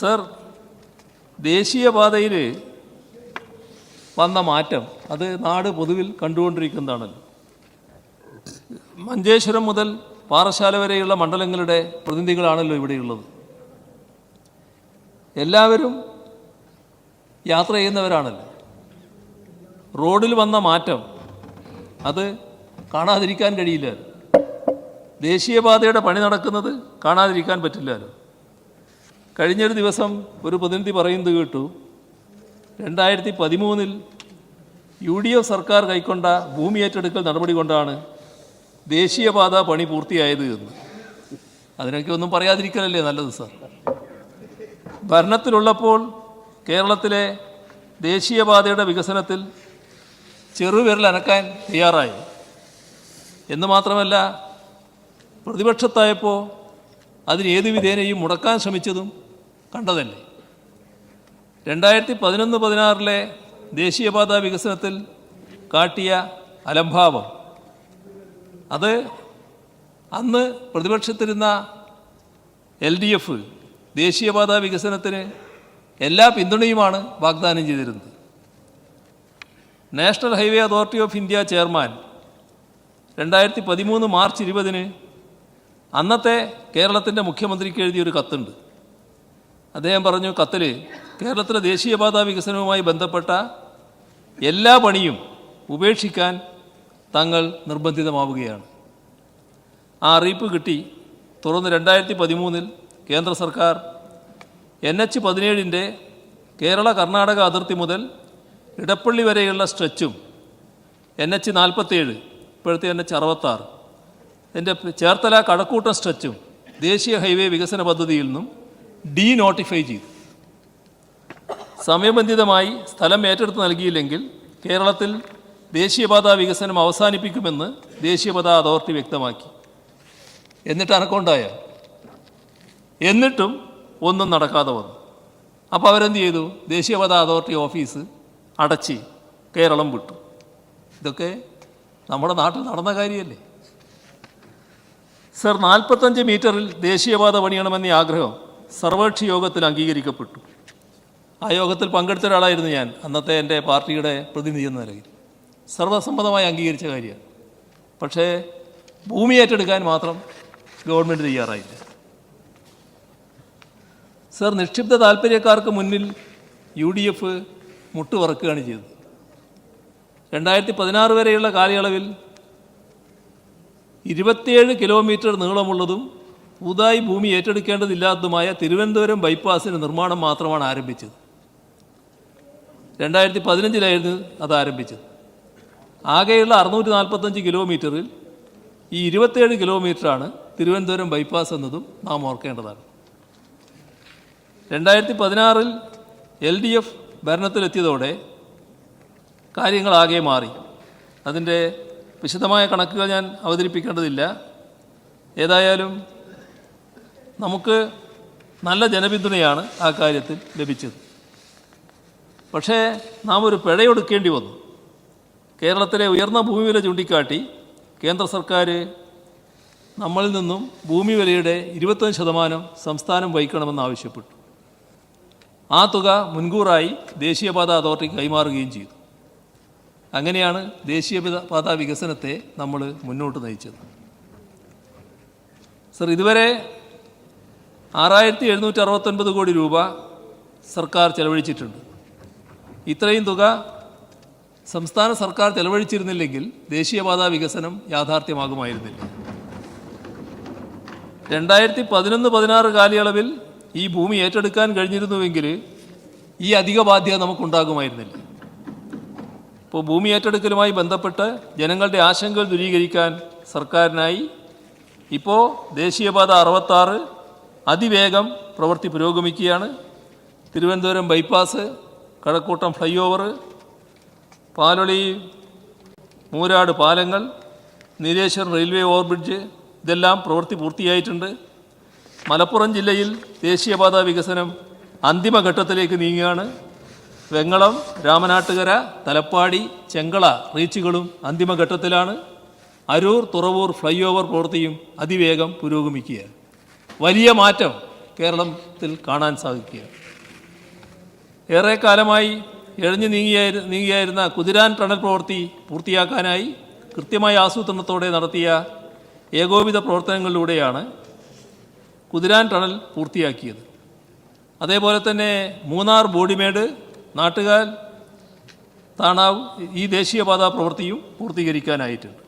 Sir ദേശീയപാതയിൽ വന്ന മാറ്റം അത് നാട് പൊതുവിൽ കണ്ടുകൊണ്ടിരിക്കുന്നതാണല്ലോ മഞ്ചേശ്വരം മുതൽ പാറശാല വരെയുള്ള മണ്ഡലങ്ങളുടെ പ്രതിനിധികളാണല്ലോ ഇവിടെയുള്ളത്. എല്ലാവരും യാത്ര ചെയ്യുന്നവരാണല്ലോ. റോഡിൽ വന്ന മാറ്റം അത് കാണാതിരിക്കാൻ കഴിയില്ല ദേശീയപാതയുടെ പണി നടക്കുന്നത് കാണാതിരിക്കാൻ പറ്റില്ലല്ലോ കഴിഞ്ഞൊരു ദിവസം ഒരു പ്രതിനിധി പറയുന്നത് കേട്ടു രണ്ടായിരത്തി പതിമൂന്നിൽ യു ഡി എഫ് സർക്കാർ കൈക്കൊണ്ട ഭൂമി ഏറ്റെടുക്കൽ നടപടി കൊണ്ടാണ് ദേശീയപാത പണി പൂർത്തിയായത് എന്ന്. അതിനൊക്കെ ഒന്നും പറയാതിരിക്കലല്ലേ നല്ലത് സാർ? ഭരണത്തിലുള്ളപ്പോൾ കേരളത്തിലെ ദേശീയപാതയുടെ വികസനത്തിൽ ചെറുവിരൽ അനക്കാൻ തയ്യാറായി. എന്ന് മാത്രമല്ല പ്രതിപക്ഷത്തായപ്പോൾ അതിന് ഏത് വിധേനയും മുടക്കാൻ ശ്രമിച്ചതും കണ്ടതല്ലേ? രണ്ടായിരത്തി പതിനൊന്ന് പതിനാറിലെ ദേശീയപാത വികസനത്തിൽ കാട്ടിയ അലംഭാവം. അത് അന്ന് പ്രതിപക്ഷത്തിരുന്ന എൽ ഡി എഫ് ദേശീയപാത വികസനത്തിന് എല്ലാ പിന്തുണയുമാണ് വാഗ്ദാനം ചെയ്തിരുന്നത്. National highway authority of India chairman രണ്ടായിരത്തി പതിമൂന്ന് മാർച്ച് ഇരുപതിന് അന്നത്തെ കേരളത്തിന്റെ മുഖ്യമന്ത്രിക്ക് എഴുതിയൊരു കത്തുണ്ട്. അദ്ദേഹം പറഞ്ഞു കത്തിൽ കേരളത്തിലെ ദേശീയപാത വികസനവുമായി ബന്ധപ്പെട്ട എല്ലാ പണിയും ഉപേക്ഷിക്കാൻ തങ്ങൾ നിർബന്ധിതമാവുകയാണ്. ആ അറിയിപ്പ് കിട്ടി. തുറന്ന് രണ്ടായിരത്തി പതിമൂന്നിൽ കേന്ദ്ര സർക്കാർ എൻ എച്ച് പതിനേഴിന്റെ കേരള കർണാടക അതിർത്തി മുതൽ ഇടപ്പള്ളി വരെയുള്ള സ്ട്രെച്ചും എൻ എച്ച് നാൽപ്പത്തേഴ് ഇപ്പോഴത്തെ എൻ എച്ച് അറുപത്താറ്. എന്റെ ചേർത്തല കടക്കൂട്ടം സ്ട്രെച്ചും ദേശീയ ഹൈവേ വികസന പദ്ധതിയിൽ നിന്നും ഡീ നോട്ടിഫൈ ചെയ്തു. സമയബന്ധിതമായി സ്ഥലം ഏറ്റെടുത്ത് നൽകിയില്ലെങ്കിൽ കേരളത്തിൽ ദേശീയപാത വികസനം അവസാനിപ്പിക്കുമെന്ന് ദേശീയപാത അതോറിറ്റി വ്യക്തമാക്കി. എന്നിട്ട് അനക്കൊണ്ടായ എന്നിട്ടും ഒന്നും നടക്കാതെ വന്നു. അപ്പോൾ അവരെന്ത് ചെയ്തു? ദേശീയപാത അതോറിറ്റി ഓഫീസ് അടച്ച് കേരളം വിട്ടു. ഇതൊക്കെ നമ്മുടെ നാട്ടിൽ നടന്ന കാര്യമല്ലേ? സർ നാൽപ്പത്തഞ്ച് മീറ്ററിൽ ദേശീയപാത പണിയണമെന്ന ആഗ്രഹം സർവകക്ഷി യോഗത്തിൽ അംഗീകരിക്കപ്പെട്ടു. ആ യോഗത്തിൽ പങ്കെടുത്ത ഒരാളായിരുന്നു ഞാൻ. അന്നത്തെ എന്റെ പാർട്ടിയുടെ പ്രതിനിധി എന്ന നിലയിൽ. സർവസമ്മതമായി അംഗീകരിച്ച കാര്യമാണ്. പക്ഷേ ഭൂമി ഏറ്റെടുക്കാൻ മാത്രം ഗവൺമെന്റ് തയ്യാറായില്ല. സർ നിക്ഷിപ്ത താല്പര്യക്കാർക്ക് മുന്നിൽ യു ഡി എഫ് മുട്ടുവറക്കുകയാണ് ചെയ്തത്. രണ്ടായിരത്തി പതിനാറ് വരെയുള്ള കാലയളവിൽ ഇരുപത്തിയേഴ് കിലോമീറ്റർ നീളമുള്ളതും പുതുതായി ഭൂമി ഏറ്റെടുക്കേണ്ടതില്ലാത്തതുമായ തിരുവനന്തപുരം ബൈപ്പാസിന് നിർമ്മാണം മാത്രമാണ് ആരംഭിച്ചത്. രണ്ടായിരത്തി പതിനഞ്ചിലായിരുന്നു അത് ആരംഭിച്ചത്. ആകെയുള്ള അറുന്നൂറ്റി നാൽപ്പത്തഞ്ച് കിലോമീറ്ററിൽ ഈ ഇരുപത്തേഴ് കിലോമീറ്ററാണ് തിരുവനന്തപുരം ബൈപ്പാസ് എന്നതും നാം ഓർക്കേണ്ടതാണ്. രണ്ടായിരത്തി പതിനാറിൽ എൽ ഡി എഫ് ഭരണത്തിലെത്തിയതോടെ കാര്യങ്ങളാകെ മാറി. അതിന്റെ വിശദമായ കണക്കുകൾ ഞാൻ അവതരിപ്പിക്കേണ്ടതില്ല. ഏതായാലും നമുക്ക് നല്ല ജനപിന്തുണയാണ് ആ കാര്യത്തിൽ ലഭിച്ചത്. പക്ഷേ നാം ഒരു പിഴയൊടുക്കേണ്ടി വന്നു. കേരളത്തിലെ ഉയർന്ന ഭൂമി വില ചൂണ്ടിക്കാട്ടി കേന്ദ്ര സർക്കാർ നമ്മളിൽ നിന്നും ഭൂമി വിലയുടെ ഇരുപത്തഞ്ച് ശതമാനം സംസ്ഥാനം വഹിക്കണമെന്ന് ആവശ്യപ്പെട്ടു. ആ തുക മുൻകൂറായി ദേശീയപാത അതോറിറ്റിക്ക് കൈമാറുകയും ചെയ്തു. അങ്ങനെയാണ് ദേശീയ പാതാ വികസനത്തെ നമ്മൾ മുന്നോട്ട് നയിച്ചത്. സർ ഇതുവരെ ആറായിരത്തി എഴുന്നൂറ്റി അറുപത്തൊൻപത് കോടി രൂപ സർക്കാർ ചെലവഴിച്ചിട്ടുണ്ട്. ഇത്രയും തുക സംസ്ഥാന സർക്കാർ ചെലവഴിച്ചിരുന്നില്ലെങ്കിൽ ദേശീയപാത വികസനം യാഥാർത്ഥ്യമാകുമായിരുന്നില്ല. രണ്ടായിരത്തി പതിനൊന്ന് പതിനാറ് കാലയളവിൽ ഈ ഭൂമി ഏറ്റെടുക്കാൻ കഴിഞ്ഞിരുന്നുവെങ്കിൽ ഈ അധിക ബാധ്യത നമുക്കുണ്ടാകുമായിരുന്നില്ല. ഇപ്പോൾ ഭൂമി ഏറ്റെടുക്കലുമായി ബന്ധപ്പെട്ട് ജനങ്ങളുടെ ആശങ്കകൾ ദൂരീകരിക്കാൻ സർക്കാരിനായി ഇപ്പോൾ ദേശീയപാത അറുപത്താറ് അതിവേഗം പ്രവൃത്തി പുരോഗമിക്കുകയാണ്. Thiruvananthapuram bypass Kazhakkoottam flyover Paloli Moorad പാലങ്ങൾ നീലേശ്വരം റെയിൽവേ ഓവർബ്രിഡ്ജ് ഇതെല്ലാം പ്രവൃത്തി പൂർത്തിയായിട്ടുണ്ട്. മലപ്പുറം ജില്ലയിൽ ദേശീയപാത വികസനം അന്തിമഘട്ടത്തിലേക്ക് നീങ്ങുകയാണ്. വെങ്ങളം രാമനാട്ടുകര തലപ്പാടി ചെങ്കള റീച്ചുകളും അന്തിമഘട്ടത്തിലാണ്. അരൂർ തുറവൂർ ഫ്ലൈ ഓവർ പ്രവൃത്തിയും അതിവേഗം പുരോഗമിക്കുക. വലിയ മാറ്റം കേരളത്തിൽ കാണാൻ സാധിക്കുക. ഏറെക്കാലമായി എഴഞ്ഞു നീങ്ങിയായി നീങ്ങിയായിരുന്ന കുതിരാൻ ടണൽ പ്രവൃത്തി പൂർത്തിയാക്കാനായി കൃത്യമായ ആസൂത്രണത്തോടെ നടത്തിയ ഏകോപിത പ്രവർത്തനങ്ങളിലൂടെയാണ് കുതിരാൻ ടണൽ പൂർത്തിയാക്കിയത്. അതേപോലെ തന്നെ മൂന്നാർ ബോഡിമേട് നാട്ടുകാൽ താണാവ് ഈ ദേശീയപാത പ്രവൃത്തിയും പൂർത്തീകരിക്കാനായിട്ടുണ്ട്